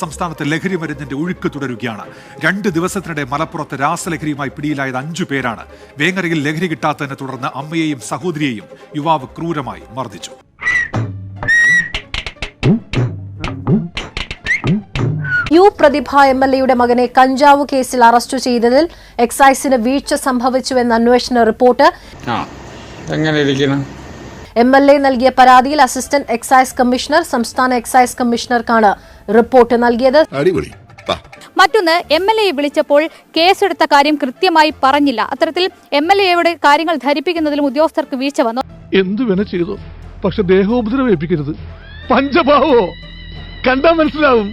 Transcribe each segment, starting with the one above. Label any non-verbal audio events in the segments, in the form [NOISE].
സംസ്ഥാനത്ത് ലഹരി മരുന്നിന്റെ ഒഴുക്ക് തുടരുകയാണ്. രണ്ട് ദിവസത്തിനിടെ മലപ്പുറത്ത് രാസലഹരിയുമായി പിടിയിലായത് അഞ്ചു പേരാണ്. വേങ്ങരയിൽ ലഹരി കിട്ടാത്തതിനെ തുടർന്ന് അമ്മയെയും സഹോദരിയെയും യുവാവ് ക്രൂരമായി മർദ്ദിച്ചു. യു പ്രതിഭ എം എൽ എയുടെ മകനെ കഞ്ചാവ് കേസിൽ അറസ്റ്റ് ചെയ്തതിൽ എക്സൈസിന് വീഴ്ച സംഭവിച്ചുവെന്ന അന്വേഷണ റിപ്പോർട്ട്. എങ്ങനെ ഇരിക്കണം എം എൽ എ നൽകിയ പരാതിയിൽ അസിസ്റ്റന്റ് എക്സൈസ് കമ്മീഷണർ സംസ്ഥാന എക്സൈസ് കമ്മീഷണർക്കാണ് റിപ്പോർട്ട് നൽകിയത്. മറ്റൊന്ന് എം എൽ എയെ വിളിച്ചപ്പോൾ കേസെടുത്ത കാര്യം കൃത്യമായി പറഞ്ഞില്ല. അത്തരത്തിൽ എം എൽ എയുടെ കാര്യങ്ങൾ ധരിപ്പിക്കുന്നതിലും ഉദ്യോഗസ്ഥർക്ക് വീഴ്ച വന്നു. എന്തു വേണ ചെയ്തു? പക്ഷെ ദേഹോപദ്രവം ഏൽപ്പിക്കരുത്. പഞ്ചഭാവോ? കണ്ടാ മനസ്സിലാവും.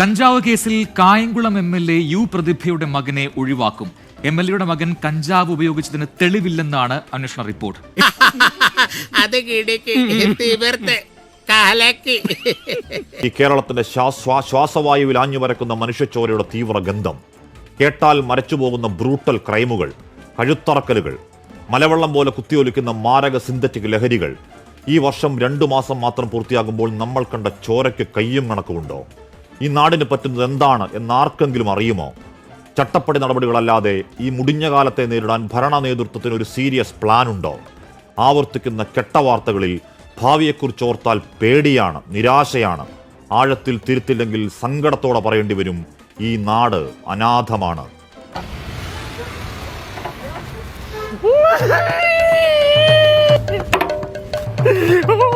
കഞ്ചാവ് കേസിൽ Kayamkulam M L A U പ്രതിഭയുടെ മകനെ ഒഴിവാക്കും. എം എൽ എയുടെ മകൻ കഞ്ചാവ് ഉപയോഗിച്ചതിന് തെളിവില്ലെന്നാണ് അന്വേഷണ റിപ്പോർട്ട്. [LAUGHS] അത് കിടക്ക് തീവർത്ത് കലക്ക്. ഈ കേരളത്തിന്റെ ശ്വാസ ശ്വാസവായുവിൽ ആഞ്ഞുവരക്കുന്ന മനുഷ്യച്ചോരയുടെ തീവ്ര ഗന്ധം കേട്ടാൽ മരച്ചു പോകുന്ന ബ്രൂട്ടൽ ക്രൈമുകൾ കഴുത്തറക്കലുകൾ മലവെള്ളം പോലെ കുത്തിയൊലിക്കുന്ന മാരക സിന്തറ്റിക് ലഹരികൾ ഈ വർഷം രണ്ടു മാസം മാത്രം പൂർത്തിയാകുമ്പോൾ നമ്മൾ കണ്ട ചോരയ്ക്ക് കയ്യും കണക്കുമുണ്ടോ? ഈ നാടിന് പറ്റുന്നത് എന്താണ് എന്നാർക്കെങ്കിലും അറിയുമോ? ചട്ടപ്പടി നടപടികളല്ലാതെ ഈ മുടിഞ്ഞ കാലത്തെ നേരിടാൻ ഭരണ നേതൃത്വത്തിന് ഒരു സീരിയസ് പ്ലാൻ ഉണ്ടോ ആവർത്തിക്കുന്ന കെട്ടവാർത്തകളിൽ ഭാവിയെക്കുറിച്ച് ഓർത്താൽ പേടിയാണ് നിരാശയാണ്. ആഴത്തിൽ തിരുത്തില്ലെങ്കിൽ സങ്കടത്തോടെ പറയേണ്ടി വരും ഈ നാട് അനാഥമാണ്. ആ